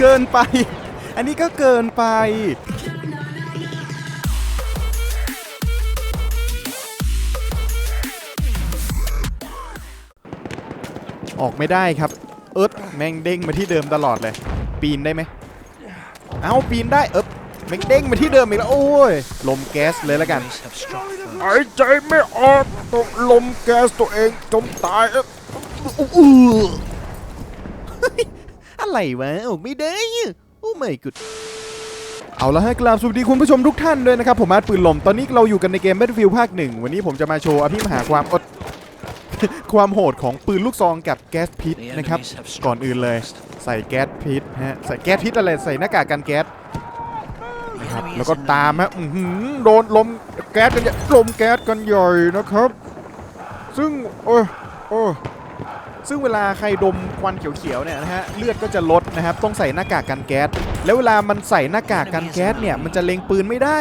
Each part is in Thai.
เกินไป อันนี้ก็เกินไป ออกไม่ได้ครับ เอิร์ธแม่งเด้งมาที่เดิมตลอดเลย ปีนได้ไหมเอาปีนได้เอิร์ธแม่งเด้งมาที่เดิมอีกแล้ว โอ้ย ลมแก๊สเลยแล้วกันหายใจไม่ออกต้องลมแก๊สตัวเองจมตายเอ้ออื้อเฮ้ย อะไรวะออกไม่ได้โอ้ไม่กุดเอาละฮะกราบสวัสดีคุณผู้ชมทุกท่านด้วยนะครับผมอาร์ตปืนลมตอนนี้เราอยู่กันในเกม Battlefield ภาคหนึ่งวันนี้ผมจะมาโชว์อภิมหาความอด ความโหดของปืนลูกซองกับแก๊สพิษนะครับก่อนอื่นเลย ใส่แก๊สพิษฮะใส่แก๊สพิษอะไรใส่หน้ากากกันแก๊สนะครับแล้วก็ตามฮะโดนลมแก๊สกันใหญ่ลมแก๊สกันใหญ่นะครับ ซึ่งโอ้โอ้ ซึ่งเวลาใครดมควันเขียวๆเนี่ยนะฮะเลือดก็จะลดนะครับต้องใส่หน้ากากกันแก๊สแล้วเวลามันใส่หน้ากากกันแก๊สเนี่ยมันจะเล็งปืนไม่ได้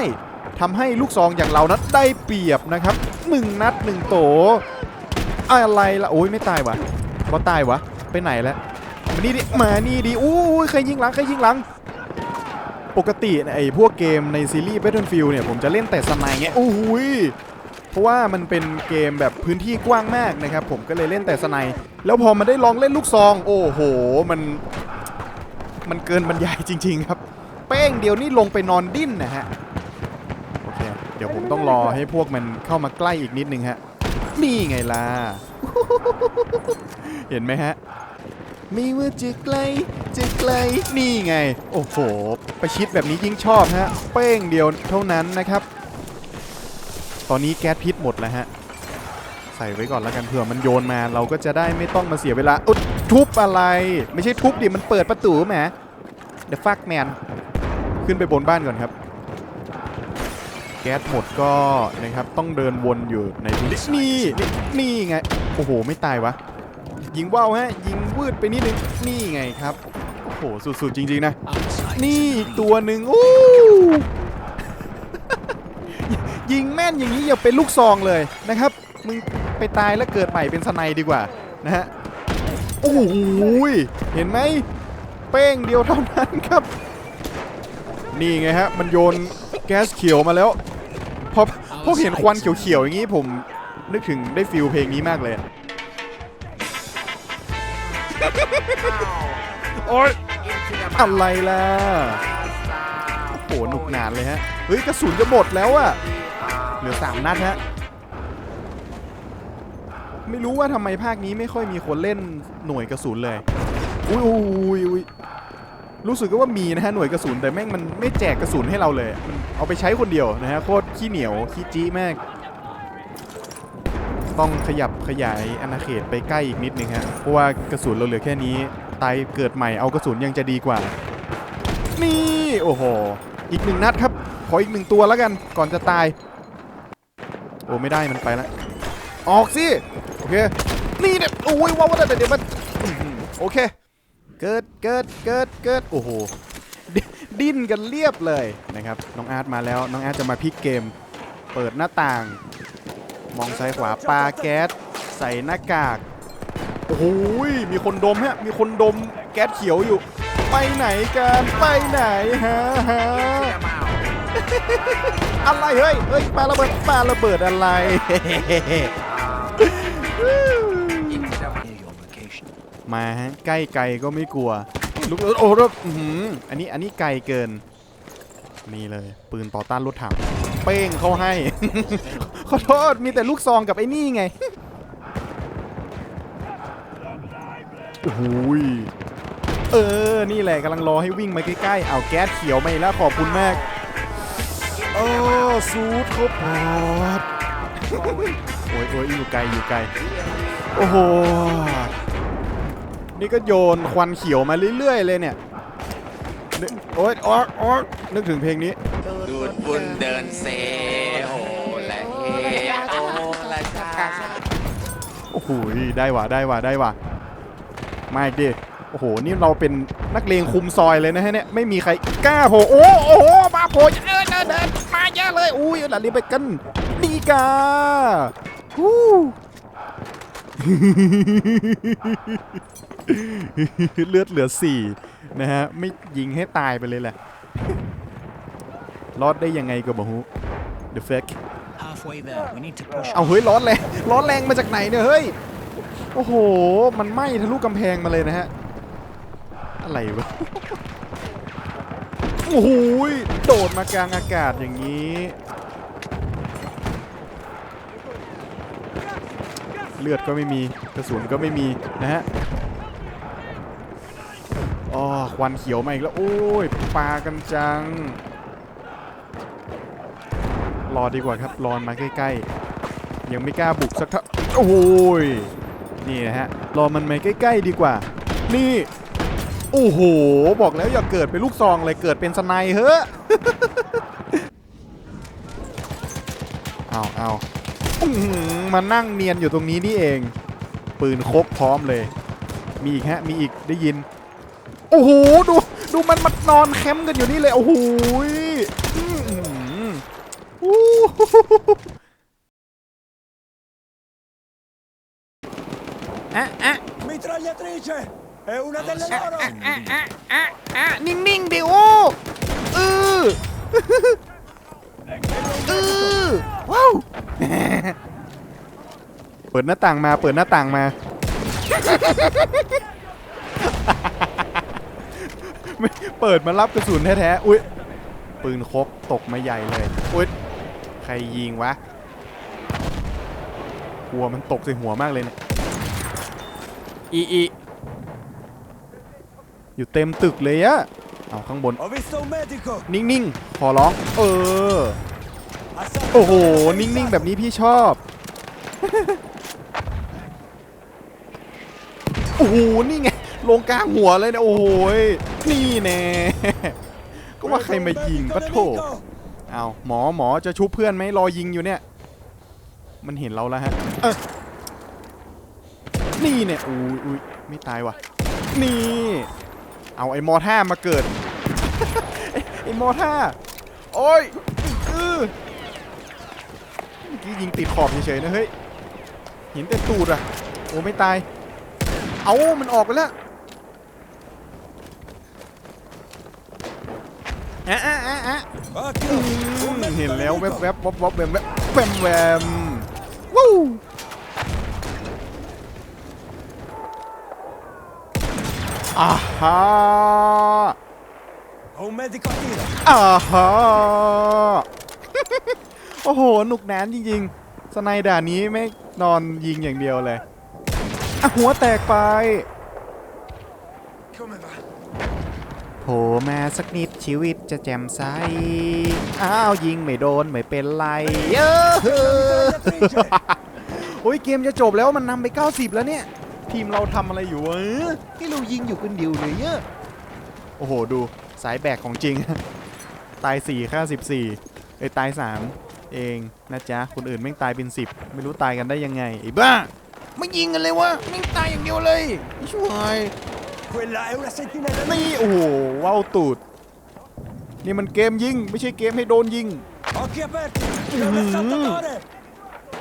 ทำให้ลูกซองอย่างเรานั้นได้เปรียบนะครับหนึ่งนัดหนึ่งโตอะไรล่ะโอ้ยไม่ตายวะก็ตายวะไปไหนแล้วมานี่ดิมานี่ดิอู้ยใครยิงหลังใครยิงหลังปกติไอ้พวกเกมในซีรีส์ Battlefield เนี่ยผมจะเล่นแต่สไนด์ไงโอ้ย เพราะว่ามันเป็นเกมแบบพื้นที่กว้างมากนะครับ ผมก็เลยเล่นแต่สไนด์แล้วพอมาได้ลองเล่นลูกซอง โอ้โห มัน มันเกินบรรยายจริง ๆ ครับเป้งเดียวนี่ลงไปนอนดิ้นนะฮะ โอเค เดี๋ยวผมต้องรอให้พวกมันเข้ามาใกล้อีกนิดนึงฮะ นี่ไงล่ะ เห็นไหมฮะไม่ว่าจะไกลจะไกลนี่ไง โอ้โห ประชิดแบบนี้ยิ่งชอบฮะ เป้งเดียวเท่านั้นนะครับ ตอนนี้แก๊สพิษหมดแล้วฮะ ใส่ไว้ก่อนแล้วกันเผื่อมันโยนมาเราก็จะได้ไม่ต้องมาเสียเวลาอุดทุบอะไร ไม่ใช่ทุบดิมันเปิดประตูแหม The fuck man ขึ้นไปบนบ้านก่อนครับ แก๊สหมดก็นะครับต้องเดินวนอยู่ในพื้นที่นี่นี่นี่ไงโอ้โหไม่ตายวะยิงว่าวฮะยิงวืดไปนิดนึงนี่ไงครับโอ้โหสุดๆจริงๆนะนี่อีกตัวหนึ่งโอ้ ยิงแม่นอย่างนี้อย่าเป็นลูกซองเลยนะครับ มึงไปตายแล้วเกิดใหม่เป็นสไนดีกว่านะฮะโอ้โหเห็นไหมเป้งเดียวเท่านั้นครับ นี่ไงฮะมันโยนแก๊สเขียวมาแล้วพอพอเห็นควันเขียวๆอย่างนี้ผมนึกถึงได้ฟิลเพลงนี้มากเลยโอ๊ยอะไรล่ะโอ้โหหนุกหนานเลยฮะ เฮ้ย กระสุนจะหมดแล้วอะ ลือสามนัดฮะ ไม่รู้ว่าทำไมภาคนี้ไม่ค่อยมีคนเล่นหน่วยกระสุนเลย อุ้ยอุ้ยอุ้ยรู้สึกก็ว่ามีนะฮะหน่วยกระสุนแต่แม่งมันไม่แจกกระสุนให้เราเลย มันเอาไปใช้คนเดียวนะฮะโคตรขี้เหนียวขี้จี้มาก ต้องขยับขยายอาณาเขตไปใกล้อีกนิดนึงฮะเพราะว่ากระสุนเราเหลือแค่นี้ตายเกิดใหม่เอากระสุนยังจะดีกว่า นี่โอ้โหอีกหนึ่งนัดครับขออีกหนึ่งตัวแล้วกันก่อนจะตาย โอ้ไม่ได้มันไปแล้วออกสิโอเคนี่เนี่ยโอ้ยว้าวเดี๋ยวเดี๋ยวมันโอเคเกิดเกิดเกิดเกิดโอ้โหดิดิ้นกันเรียบเลยนะครับน้องอาร์ตมาแล้วน้องอาร์ตจะมาพลิกเกม เปิดหน้าต่าง มองซ้ายขวาปาแก๊สใส่หน้ากากโอ้โหยมีคนดมฮะมีคนดมแก๊สเขียวอยู่ ไปไหนกันไปไหนฮะฮะ อะไรเฮ้ย เฮ้ยปาระเบิดปาระเบิดอะไร มาฮะใกล้ไกลก็ไม่กลัวลูกโอ้โอ้รถอันนี้อันนี้ไกลเกิน นี่เลย ปืนต่อต้านรถถัง เป้งเขาให้ ขอโทษมีแต่ลูกซองกับไอ้นี่ไงโอ้โหยเออ นี่แหละกำลังรอให้วิ่งมาใกล้ๆ เอาแก๊สเขียวมาแล้วขอบคุณมาก โอ้ซูดครบพอดโอ้ยโอ้ยอยู่ไกลอยู่ไกล โอ้โห นี่ก็โยนควันเขียวมาเรื่อยๆเลยเนี่ยนึกโอ๊ยโอ๊ยโอ๊ยนึกถึงเพลงนี้ ดูดบุญเดินเซโอและเฮโอละชาโอ้โหได้ว่ะได้ว่ะได้ว่ะมาอีกดิโอ้โห นี่เราเป็นนักเลงคุมซอยเลยนะฮะเนี่ย ไม่มีใครกล้าโผโอ้โอ้โห มาโผล่เออเดินเดินมาเยอะเลย อุ้ยหลันรีบไปกันดีกาฮู้เลือดเหลือสี่นะฮะ ไม่ยิงให้ตายไปเลยแหละ รอดได้ยังไงก็บอกฮู The fuck Halfway there. We need to push. เอาเฮ้ยร้อนแรงร้อนแรงมาจากไหนเนี่ยเฮ้ย โอ้โห มันไหม้ทะลุกำแพงมาเลยนะฮะ อะไรวะ โอ้โหยโดดมากลางอากาศอย่างนี้ เลือดก็ไม่มี กระสุนก็ไม่มีนะฮะอ๋อควันเขียวมาอีกแล้ว โอ้ยปากันจัง รอดีกว่าครับ รอนมาใกล้ๆ ยังไม่กล้าบุกสักท่าโอ้ยนี่นะฮะ รอมันมาใกล้ๆดีกว่า นี่ โอ้โห บอกแล้วอย่าเกิดเป็นลูกซองเลยเกิดเป็นสไนเฮ้อเอาเอาอมานั่งเนียนอยู่ตรงนี้นี่เอง ปืนครบพร้อมเลย มีอีกฮะ มีอีกได้ยิน โอ้โห ดู ดูมันมานอนแคมป์กันอยู่นี่เลย โอ้โหอะอะ Mitragliatrice! È una delle loro! อะอะอะอะนิ่งๆดิโอ้เออเออว้าว เปิดหน้าต่างมา เปิดหน้าต่างมา ไม่เปิดมารับกระสุนแท้ๆ อุ้ย ปืนครบตกมาใหญ่เลย อุ้ย ใครยิงวะ กลัวมันตกใส่หัวมากเลยเนี่ย อีอี อยู่เต็มตึกเลยอะเอาข้างบน Ho visto un medico! นิ่งๆ ขอร้อง เออ Assalto โอ้โห organizzato. นิ่งๆ แบบนี้พี่ชอบ โอ้โห นี่ไง ลงกลางหัวเลยเนี่ยโอ้โหยนี่แน่ ก็ว่าใครมายิง Medico ปะโถ nemico! เอาหมอหมอจะชุบเพื่อนไหมรอยิงอยู่เนี่ย มันเห็นเราแล้วฮะเอ้ยนี่เนี่ยอุ้ยอุ้ยไม่ตายว่ะ นี่ เอาไอ้มอท่ามาเกิด ไอ้ไอ้มอท่าโอ้ยเออเมื่อกี้ยิงติดขอบเฉยๆนะเฮ้ยเห็นแต่ตูดอะโอ้ไม่ตาย เอามันออกไปแล้วอะอะอะอะ Occhio! อืม Un เห็น medico แล้วแว nemico! บแวบวับวับแวมแวมแวมแวมวู้ อ่าฮะ Ho un medico a tiro! อ่าฮะโอ้โหหนุกแนนจริงๆสไนด่านี้ไม่นอนยิงอย่างเดียวเลยอะหัวแตกไปโผล่มาสักนิดชีวิตจะแจ่มใส อ้าว ยิงไม่โดน ไม่เป็นไรเยอะโอ้ยเกมจะจบแล้วมันนำไป 90 แล้วเนี่ย ทีมเราทำอะไรอยู่วะที่เรายิงอยู่คนเดียวเลยเนี่ยโอ้โหดูสายแบกของจริง ตาย4ค่า14เอ้ยตาย 3 เองนะจ๊ะคนอื่นแม่งตายเป็น 10 ไม่รู้ตายกันได้ยังไงไอ้บ้าไม่ยิงกันเลยวะแม่งตายอย่างเดียวเลยช่วยนี่โอ้โหว้าวตูดนี่มันเกมยิงไม่ใช่เกมให้โดนยิง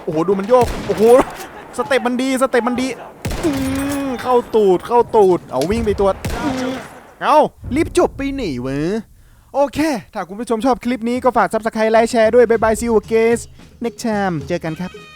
โอ้โหดูมันโยกโอ้โหสเต็ปมันดีสเต็ปมันดี เข้าตูดเข้าตูด เอาวิ่งไปตัวจอืมเอารีบจบไปหนีเวะโอเค ถ้าคุณผู้ชมชอบคลิปนี้ก็ฝาก subscribe ไลค์แชร์ด้วยบ๊ายบาย see you again next time เจอกันครับ